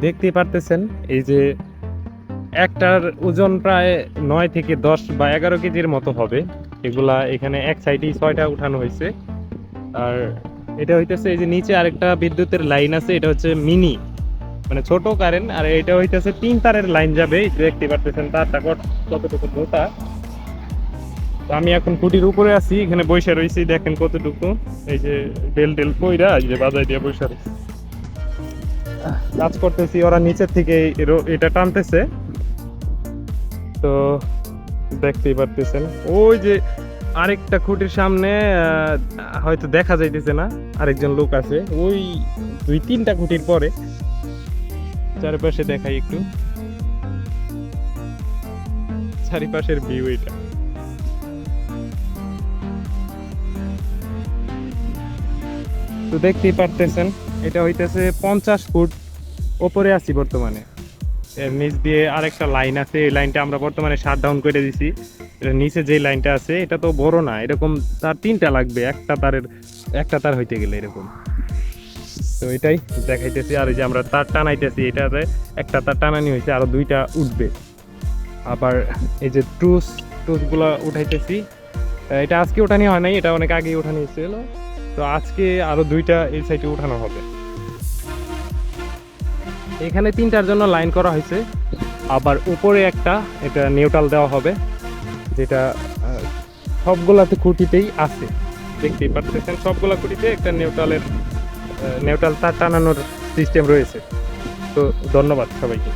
দেখতেই পারতেছেন, এই যে একটার ওজন প্রায় নয় থেকে দশ বা এগারো কেজির মতো হবে। এগুলা এখানে এক সাইডেই ছয়টা উঠানো হয়েছে। আর এটা হইতেছে এই যে নিচে আরেকটা বিদ্যুতের লাইন আছে, এটা হচ্ছে মিনি। মানে ছোট কারেন্ট, আর এটা হইতেছে তিন তারের লাইন যাবে দেখতে পারতেছেন তারটা কত- কতটুকু মোটা। তো আমি এখন খুঁটির উপরে আছি, এখানে বৈশা রয়েছি দেখেন কতটুকু। এই যে বেল টেল কইরা এই যে বাজাই দিয়ে বৈশা রয়েছি কাজ করতেছি, ওরা নিচের থেকে এটা টানতেছে। তো দেখতেই পারতেছেন। ওই যে আরেকটা খুঁটির সামনে হয়তো দেখা যাইতেছে না, আরেকজন লোক আছে। ওই দুই তিনটা খুঁটির পরে চারিপাশে দেখাই একটু। চারিপাশের ভিউ এটা। তো দেখতেই পারতেছেন, এটা হইতেছে পঞ্চাশ ফুট ওপরে আছি বর্তমানে। এর নিচ দিয়ে আরেকটা লাইন আছে, এই লাইনটা আমরা বর্তমানে শাট ডাউন করে দিছি। এর নিচে যে লাইনটা আছে, এটা তো বড় না, এরকম তার তিনটা লাগবে, একটা তারের, একটা তার হইতে গেলে এরকম। তো এটাই দেখাইতেছি, আর এই যে আমরা তার টানাইতেছি এটাতে, একটা তার টানানি হয়েছে আরও দুইটা উঠবে। আবার এই যে টুস, টুসগুলো উঠাইতেছি। এটা আজকে ওঠানি হয় নাই, এটা অনেক আগে ওঠানি হয়েছিল তো আজকে আরও দুইটা এই সাইডে উঠানো হবে। এখানে তিনটার জন্য লাইন করা হয়েছে। আবার উপরে একটা, এটা নিউট্রাল দেওয়া হবে, যেটা সবগুলাতে খুঁটিতেই আছে। দেখতেই পাচ্ছেন সবগুলা খুঁটিতে একটা নিউট্রালের নিউট্রাল তার টানানোর সিস্টেম রয়েছে। তো ধন্যবাদ সবাইকে।